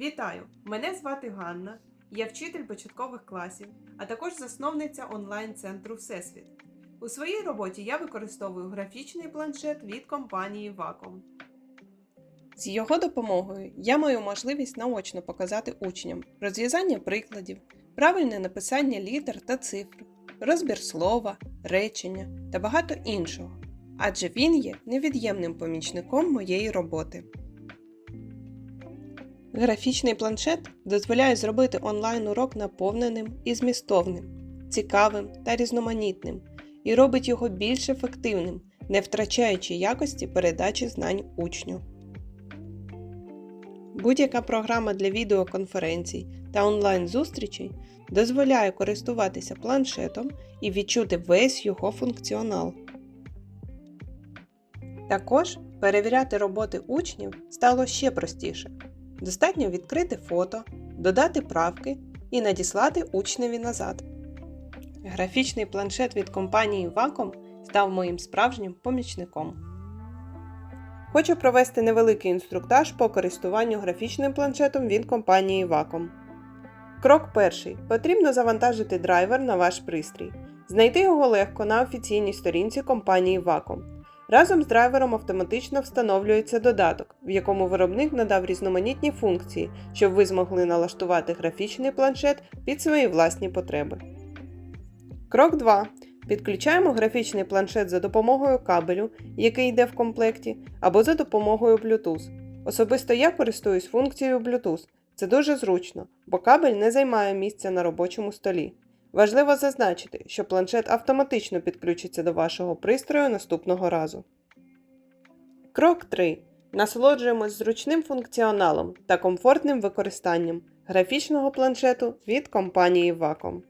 Вітаю! Мене звати Ганна. Я вчитель початкових класів, а також засновниця онлайн-центру Всесвіт. У своїй роботі я використовую графічний планшет від компанії Wacom. З його допомогою я маю можливість наочно показати учням розв'язання прикладів, правильне написання літер та цифр, розбір слова, речення та багато іншого, адже він є невід'ємним помічником моєї роботи. Графічний планшет дозволяє зробити онлайн-урок наповненим і змістовним, цікавим та різноманітним і робить його більш ефективним, не втрачаючи якості передачі знань учню. Будь-яка програма для відеоконференцій та онлайн-зустрічей дозволяє користуватися планшетом і відчути весь його функціонал. Також перевіряти роботи учнів стало ще простіше. Достатньо відкрити фото, додати правки і надіслати учневі назад. Графічний планшет від компанії Wacom став моїм справжнім помічником. Хочу провести невеликий інструктаж по користуванню графічним планшетом від компанії Wacom. Крок перший. Потрібно завантажити драйвер на ваш пристрій. Знайти його легко на офіційній сторінці компанії Wacom. Разом з драйвером автоматично встановлюється додаток, в якому виробник надав різноманітні функції, щоб ви змогли налаштувати графічний планшет під свої власні потреби. Крок 2. Підключаємо графічний планшет за допомогою кабелю, який йде в комплекті, або за допомогою Bluetooth. Особисто я користуюсь функцією Bluetooth. Це дуже зручно, бо кабель не займає місця на робочому столі. Важливо зазначити, що планшет автоматично підключиться до вашого пристрою наступного разу. Крок 3. Насолоджуємось зручним функціоналом та комфортним використанням графічного планшету від компанії Wacom.